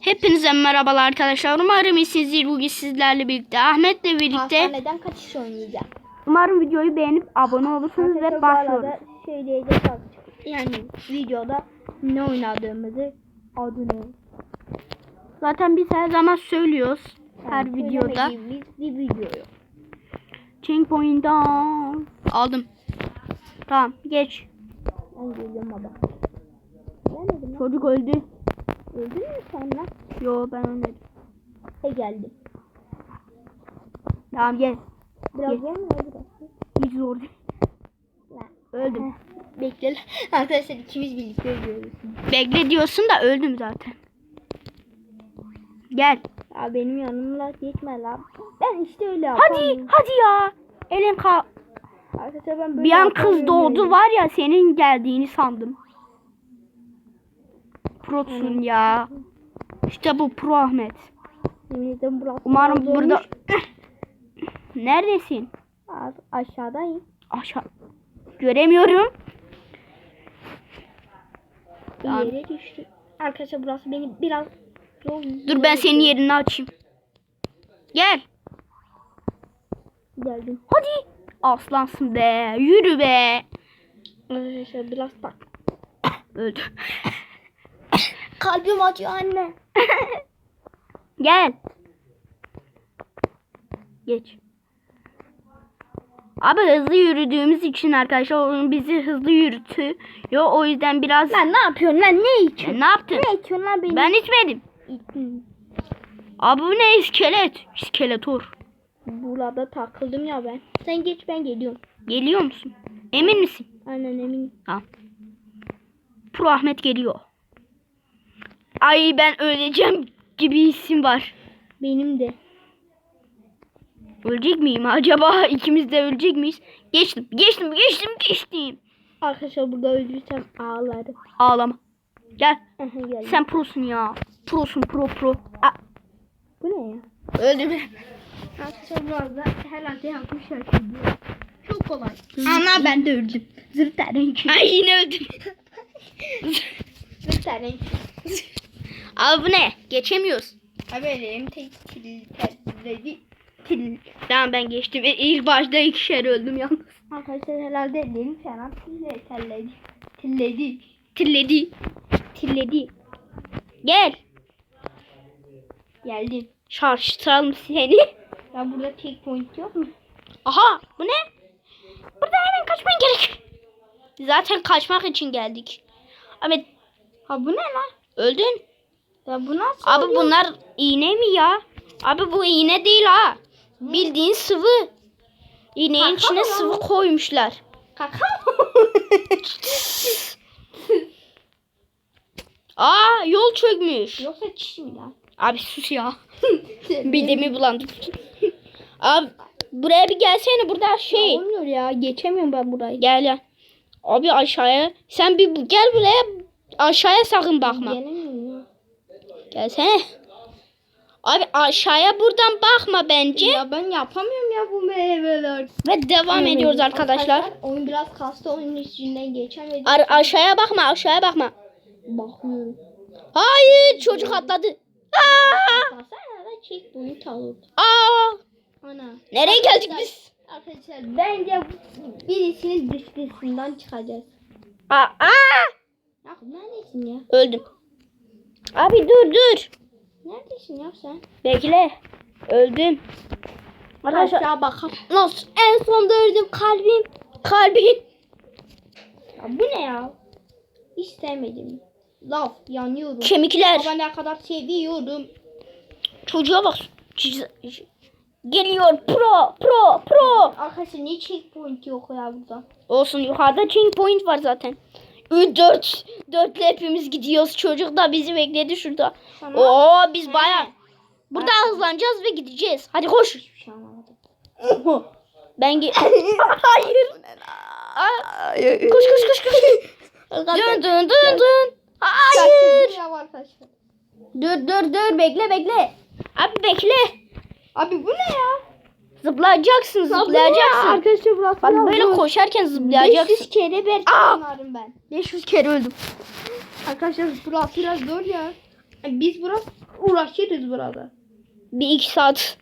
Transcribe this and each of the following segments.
Hepinize merhabalar arkadaşlar. Umarım iyisinizdir. Bugün sizlerle birlikte Ahmet'le birlikte Hastaneden kaçış oynayacağım. umarım videoyu beğenip abone olursunuz ve başlıyoruz. artık. Yani videoda ne oynadığımızı adını. Zaten biz her zaman söylüyoruz her yani videoda. söylemediğimiz bir. Change point'dan aldım. Tamam geç. Ben geliyorum baba. Çocuk öldü. Öldün mü sen lan? Yo ben ölmedim. E geldim. Tamam gel. Biraz oldu burası? Hiç zor değil. Öldüm. Bekle. Arkadaşlar ikimiz birlikte ölüyoruz. Bekle diyorsun da öldüm zaten. Gel. Ya benim yanımla geçme lan. Ben işte öyle Hadi yapamıyorum. hadi ya. Elin ka Arkadaşlar ben böyle Bir an kız doğdu var ya senin geldiğini sandım. Prosun ya. İşte bu Pro Ahmet. Umarım burada... Neredesin? Aşağıdayım. Aşağı. Göremiyorum. Bir yere düştü. Arkadaşlar burası beni biraz. Dur ben senin yerini açayım. Gel. Geldim. Hadi. Aslansın be. Yürü be. Arkadaşlar biraz bak. Öldü. Kalbim acıyor anne. Gel. Geç. Abi hızlı yürüdüğümüz için arkadaşlar bizi hızlı yürütüyor. O yüzden biraz... Lan ne yapıyorsun lan ne içiyorsun? ne yaptın? Ne içiyorsun lan beni? Ben içmedim. İçtim. Abi bu ne iskelet? İskeletor. Burada takıldım ya ben. Sen geç ben geliyorum. Geliyor musun? Emin misin? Aynen eminim. Tamam. Pro Ahmet geliyor. Ay ben öleceğim gibi isim var. Benim de. Ölecek miyim acaba? İkimiz de ölecek miyiz? Geçtim, geçtim, geçtim, geçtim. Arkadaşlar burada öldürsem ağlarım. Ağlama. Gel. Sen prosun ya. Prosun, pro, pro. Aa, Bu ne ya? öldüm. Arkadaşlar biraz da herhalde yapmışlar şimdi. Çok kolay. Ama ben de öldüm. Zırt renk. Ay yine öldüm. Zırt renk. Abi bu ne? Geçemiyoruz. Abi elim tek. Tamam ben geçtim. E, İlk başta ikişer öldüm yalnız. Arkadaşlar herhalde elim falan tille telledi. Tilledi. Tilledi. Tilledi. Gel. Geldim. Şarjlayalım seni. Ya burada tek point yok mu? Aha bu ne? Burada hemen kaçman gerek. Zaten kaçmak için geldik. Ahmet Ha bu ne lan? öldün. Ya bu nasıl Abi oluyor? bunlar iğne mi ya? Abi bu iğne değil ha. Bildiğin sıvı. İğnenin Kaka içine mı sıvı koymuşlar. Kaka Aa yol çökmüş. Yoksa çiş mi lan? Abi sus ya. Midemi bulandı. Abi buraya bir gelsene burada şey. Olmuyor ya. Geçemiyorum ben burayı. Gel gel. Abi aşağıya. Sen bir gel buraya. Aşağıya sakın bakma. Ya. Gelsene. Abi aşağıya buradan bakma bence. Ya ben yapamıyorum ya bu meyveler. Ve devam ediyoruz arkadaşlar. Oyun biraz kastı oyunun üstünden geçemedim. Ar- aşağıya bakma aşağıya bakma. Bakıyorum. Hayır çocuk atladı. Aa! Çek bunu çalıyor. Aa! Ana. Nereye geldik biz? Arkadaşlar bence birisinin dışkısından çıkacağız. Aa! Aa! Ya neredesin ya? Öldüm. Abi dur dur. Neredesin ya sen? Bekle. Öldüm. Arkadaşlar Aşağı bakalım. nasıl? En sonda öldüm kalbim. Kalbim. Ya bu ne ya? Hiç sevmedim. Laf yanıyorum. Kemikler. Baba ne kadar seviyorum. Çocuğa bak. Geliyor pro pro pro. Arkadaşlar niye checkpoint yok ya burada? Olsun yukarıda checkpoint var zaten. 4 dörtlü hepimiz gidiyoruz. Çocuk da bizi bekledi şurada. Sana Oo biz baya burada hızlanacağız ve gideceğiz. Hadi koş. şey. Ben ge Hayır. Aa, Koş koş koş koş. Dön dön dön dön. Hayır. Dur dur dur bekle bekle. Abi bekle. Abi bu ne ya? Zıplayacaksın zıplayacaksın. Arkadaşlar burası Bak böyle koşarken zıplayacaksın. 500 kere belki Aa! bunlarım ben. 500 kere öldüm. Arkadaşlar burası biraz zor ya. Biz biraz uğraşırız burada. Bir iki saat.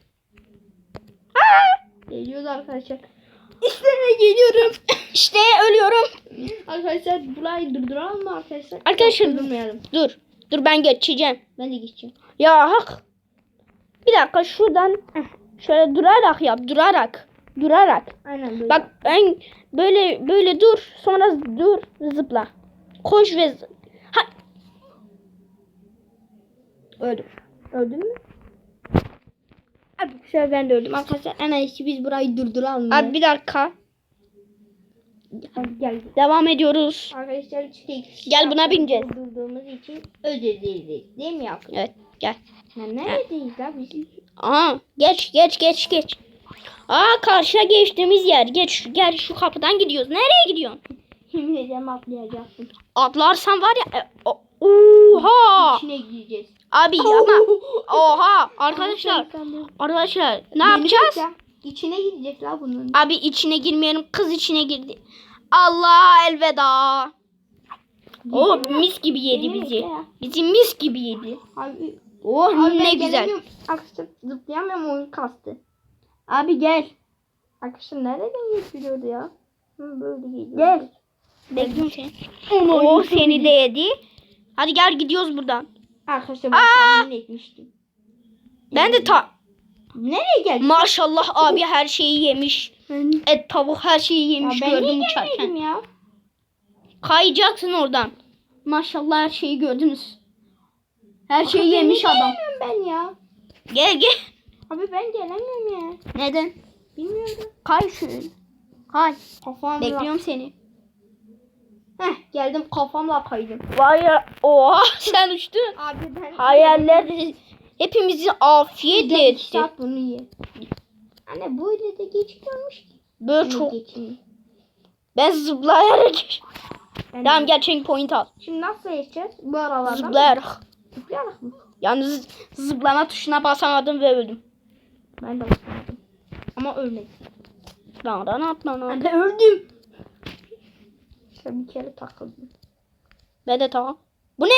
Geliyoruz arkadaşlar. İşte geliyorum. İşte ölüyorum. arkadaşlar burayı durduralım mı arkadaşlar? Arkadaşlar- Durdurmayalım. Dur. Dur ben geçeceğim. Ben de geçeceğim. Ya hak. Bir dakika şuradan şöyle durarak yap. Durarak. Durarak. Aynen böyle. Bak ben böyle böyle dur. Sonra dur zıpla. Koş ve ha. Öldüm. Öldün mü? Arkadaşlar ben de öldüm. Arkadaşlar en iyisi biz burayı durduralım. Abi bir dakika. Gel. Devam ediyoruz. Arkadaşlar tek Gel buna bineceğiz. Durdurduğumuz için dileriz. Değil mi yaptık? Evet gel. Ya neredeyiz lan Aha geç geç geç geç. Aa karşıya geçtiğimiz yer. Geç gel şu kapıdan gidiyoruz. Nereye gidiyorsun? Ederim atlayacaksın. Atlarsan var ya. e, Oha! İçine gireceğiz. Abi yapma. Oha arkadaşlar. Arkadaşlar ne yapacağız? İçine girecek la bunun. Abi içine girmeyelim. Kız içine girdi. Allah elveda. O mis gibi yedi bizi. ya. Bizi mis gibi yedi. Abi, Oh abi ne ben güzel. Arkadaşlar zıplayamıyorum oyun kastı. Abi gel. Arkadaşlar nereden geçiliyordu ya? Hı, böyle geliyor. Gel. Bekliyorum seni. Oh seni de yedi. Hadi gel gidiyoruz buradan. Arkadaşlar ben tahmin etmiştim. Ben de ta Nereye geldik? maşallah abi her şeyi yemiş. Et tavuk her şeyi Ya yemiş ben gördüm niye uçarken. gelmedim ya? Kayacaksın oradan. Maşallah her şeyi gördünüz. Her şeyi yemiş Niye adam. gelemiyorum ben ya? Gel gel. Abi ben gelemiyorum ya. Neden? Bilmiyorum. Kay şöyle. Kay. Kafamla. Bekliyorum seni. Heh geldim kafamla kaydım. Vay ya. Oha sen uçtun. Abi ben... Hayaller hepimizi afiyetle etti. işte bunu ye. Anne böyle de geçiyormuş ki. Böyle çok. geçeyim. Ben zıplayarak. Ben Tamam gel checkpoint al. Şimdi nasıl geçeceğiz? Bu aralardan mı? Zıplayarak. Zıplayarak mı? Yalnız zıplama tuşuna basamadım ve öldüm. Ben de basmadım. Ama ölmedim. Lan lan atma lan. Ben de öldüm. İşte bir kere takıldım. Ben de tamam. Bu ne?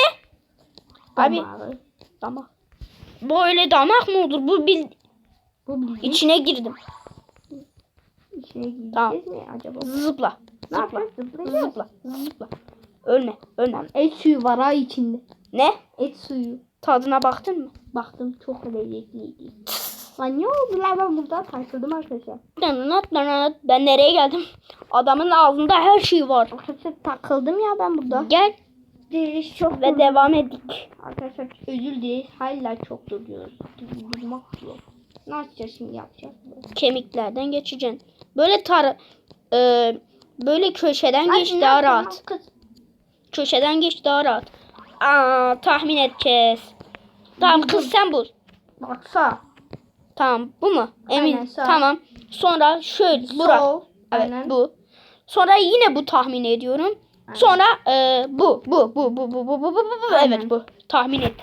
Abi Damağı. damak. Böyle damak mı olur? Bu bil Bu bildiğin içine girdim. içine gireceğiz Tamam. mi acaba? Zıpla. Ne Zıpla. yapacağız? Zıplayacağız. Zıpla. Zıpla. Ölme. Ölme. Et suyu var ha içinde. Ne? Et suyu. Tadına baktın mı? Baktım çok lezzetliydi. Lan ne oldu lan ben burada takıldım arkadaşlar. Ben nereye geldim? Adamın ağzında her şey var. Arkadaşlar takıldım ya ben burada. Gel Deliş çok ve devam ettik. Arkadaşlar özür dileriz. Hala çok duruyoruz. Durmak yok. Ne yapacağız şimdi yapacağız? Kemiklerden geçeceksin. Böyle tar e, böyle köşeden Ay, geç ne daha rahat. Kız. Köşeden geç daha rahat. Aa, tahmin edeceğiz. Tamam kız sen bul. Baksa. Tamam bu mu? Emin. Aynen, sağ. Tamam. Sonra şöyle bura. Sol. Evet Aynen. bu. Sonra yine bu tahmin ediyorum. Aynen. Sonra e, bu bu bu bu bu bu bu bu bu bu Aynen. evet bu. Tahmin et.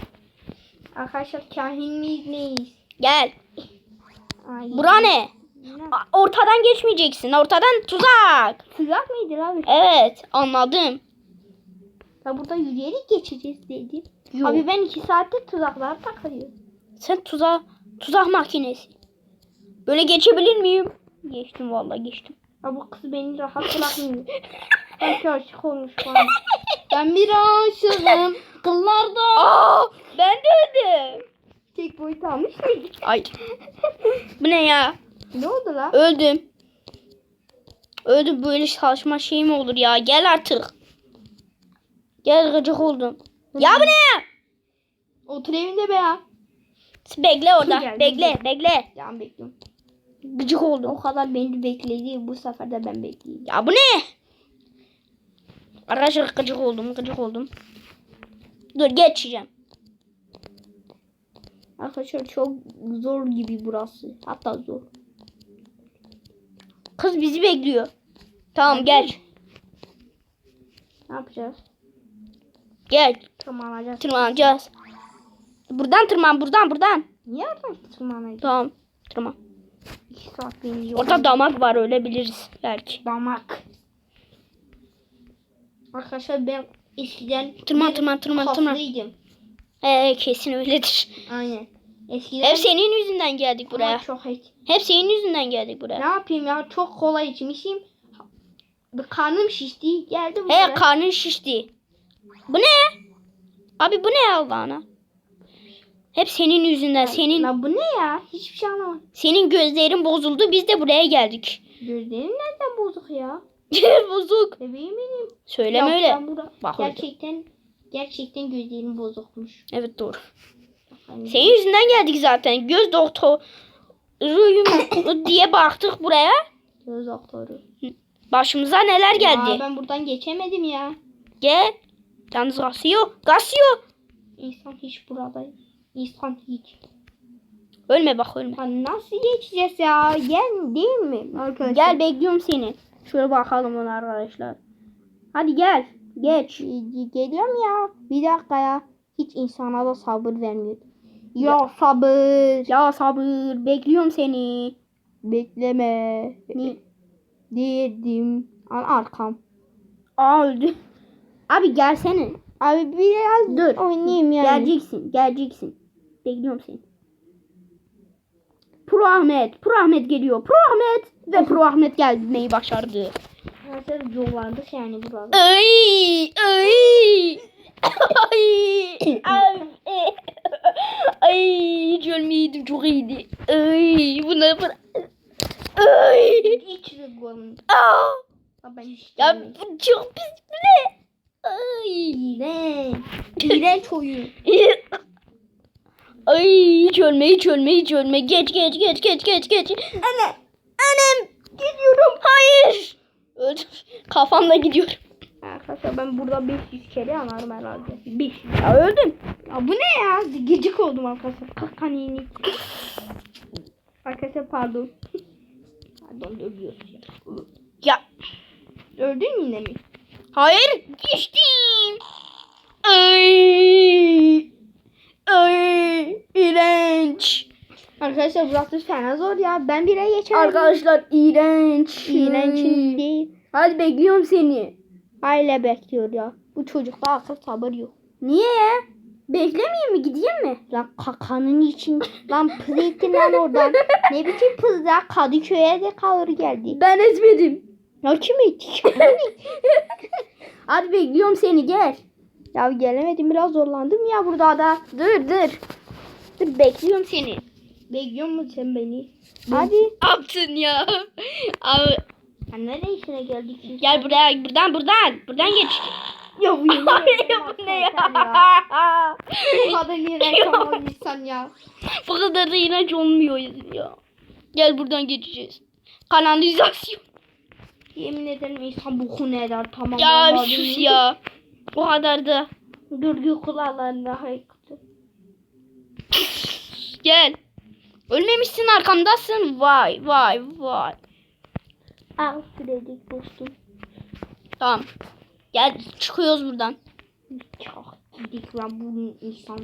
Arkadaşlar kahin miyiz neyiz? Gel. Ay. Bura ne? Ortadan geçmeyeceksin. Ortadan tuzak. Tuzak mıydı abi? Evet anladım. Ya burada yürüyerek geçeceğiz dedim. Yok. Abi ben iki saattir tuzaklara takılıyorum. Sen tuzak tuzak makinesi. Böyle geçebilir miyim? Geçtim vallahi geçtim. Ya bu kız beni rahat bırakmıyor. ben aşık olmuş bana. Ben bir aşığım. Kıllarda. Aa, ben de öldüm. Tek boyut almış mıydık? Ay. Bu ne ya? Ne oldu lan? Öldüm. Öldüm böyle saçma şey mi olur ya? Gel artık. Gel gıcık oldum. Ya bu ne? Otur evinde be ya. Bekle orada. Gel, bekle, gel. bekle. Can bekliyorum. Gıcık oldum. O kadar beni bekledi. Bu sefer de ben bekleyeyim. Ya bu ne? Arkadaşlar gıcık oldum, gıcık oldum. Dur geçeceğim. Arkadaşlar çok zor gibi burası. Hatta zor. Kız bizi bekliyor. Tamam gel. Ne yapacağız? Gel. Tırmanacağız. Tırmanacağız. Buradan tırman, buradan, buradan. Niye oradan tırmanacağız? Tamam. Tırman. İki saat beni. Orada damak var öyle biliriz belki. damak. Arkadaşlar ben eskiden Tırman, tırman, tırman, tırman. Ee, kesin öyledir. Aynen. Eskiden Hep senin yüzünden geldik Ama buraya. çok et. Hep senin yüzünden geldik Ne buraya. yapayım ya çok kolay içmişim. Karnım şişti geldi buraya. He karnın şişti. Bu ne? Abi bu ne Allah'ına? Hep senin yüzünden. Senin La bu ne ya? Hiçbir şey anlamadım. senin gözlerin bozuldu. Biz de buraya geldik. Gözlerim nereden bozuk ya? Bozuk. Bebeğim benim. Söyleme Ya öyle. Bak öyle. gerçekten gerçekten gözlerim bozukmuş. Evet doğru. Hani Senin yüzünden geldik zaten. Göz doktoruyum diye baktık buraya. göz doktoru. Başımıza neler Ya geldi. ben buradan geçemedim ya. Gel. Yalnız Gasio. Gasio. İnsan hiç burada. İnsan hiç. Ölme bak ölme. Ha, nasıl geçeceğiz ya? Gel değil mi arkadaşlar? Gel bekliyorum seni. Şöyle bakalım ona arkadaşlar. Hadi gel. Geç. Geliyorum ya. Bir dakika ya. Hiç insana da sabır vermiyor. Ya sabır. Ya sabır. Bekliyorum seni. Bekleme. Ne? Dedim. An arkam. Aa öldü. Abi gelsene. Abi biraz Dur. oynayayım yani. Geleceksin. Geleceksin. Bekliyorum seni. Pro Ahmet. Pro Ahmet geliyor. Pro Ahmet. Ve Pro Ahmet gelmeyi başardı. Arkadaşlar yollandık yani burada. Ay, ay. Ay, ay, ay, hiç ölmeyeydim çok iyiydi. Ay, bu ne? Ay, Hiç rıgolum. aa, Ben hiç ya ya. bu çok pis bu ne? Ay, İğrenç. İğrenç oyun. ay, hiç ölme, hiç ölme, hiç ölme. Geç, geç, geç, geç, geç, geç. Anne, annem, gidiyorum. Hayır. Öldüm. Kafamla gidiyorum. Arkadaşlar ben burada 500 kere yanarım herhalde. 500. Ya öldüm. Ya bu ne ya? Gıcık oldum arkadaşlar. Kakan yeni. Arkadaşlar pardon. pardon ölüyoruz ya. Ya, Öldün yine mi? Hayır geçtim. Ay. Ay. İğrenç. Arkadaşlar burası fena zor ya. Ben bire geçerim. Arkadaşlar iğrenç. İğrenç değil. Hadi bekliyorum seni. Aile bekliyor ya. Bu çocukta akıl sabır yok. Niye ya? Beklemeyeyim mi? Gideyim mi? Lan kakanın için. Lan pız ettin lan oradan. ne biçim pız ya? Kadıköy'e de kalır geldi. Ben etmedim. Ya kim etti? Hadi bekliyorum seni gel. ya gelemedim biraz zorlandım ya burada da. Dur dur. Dur bekliyorum seni. Bekliyor musun sen beni? Hadi. Ne yaptın ya? Abi, Ya nereye işine geldik şimdi? gel buraya buradan buradan. Buradan geç. Ya bu Ay, ederim bu ne ya? Bu kadar iğrenç olmaz insan ya. Bu kadar da inanç olmuyor ya. Gel buradan geçeceğiz. Kanalizasyon. Yemin ederim insan bu ne eder tamam. Ya sus ya. Bu kadar da. Gürgü kulağlarında haykırdı. Gel. Ölmemişsin arkamdasın. Vay vay vay. Al sürecek dostum. Tamam. Gel çıkıyoruz buradan. Çok gidik lan bu insan.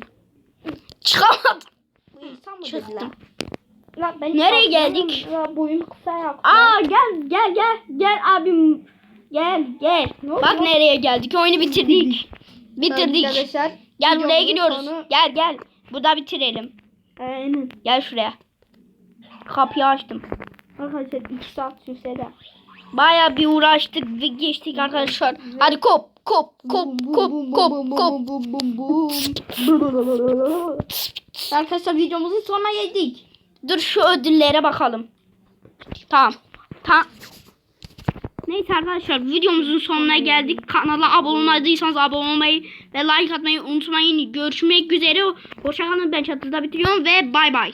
Çıkamadım. Bu insan mı Çıktım. dediler? Lan ben Nereye geldik? Ya boyun kısa ya. Aa gel gel gel. Gel abim. Gel gel. Ne oldu? Bak nereye geldik. Oyunu bitirdik. Bitirdik. Arkadaşlar. Gel buraya gidiyoruz. sonu- Gel gel. Burada bitirelim. Aynen. Gel şuraya. Kapıyı açtım. Arkadaşlar 2 saat sürse. Baya bir uğraştık ve geçtik arkadaşlar. Hadi kop kop kop kop kop kop. Arkadaşlar videomuzun sonuna geldik. Dur şu ödüllere bakalım. Tamam. Tamam. Neyse arkadaşlar videomuzun sonuna geldik. Kanala abone olmadıysanız abone olmayı ve like atmayı unutmayın. Görüşmek üzere. Hoşçakalın. Ben çatıda bitiriyorum ve bay bay.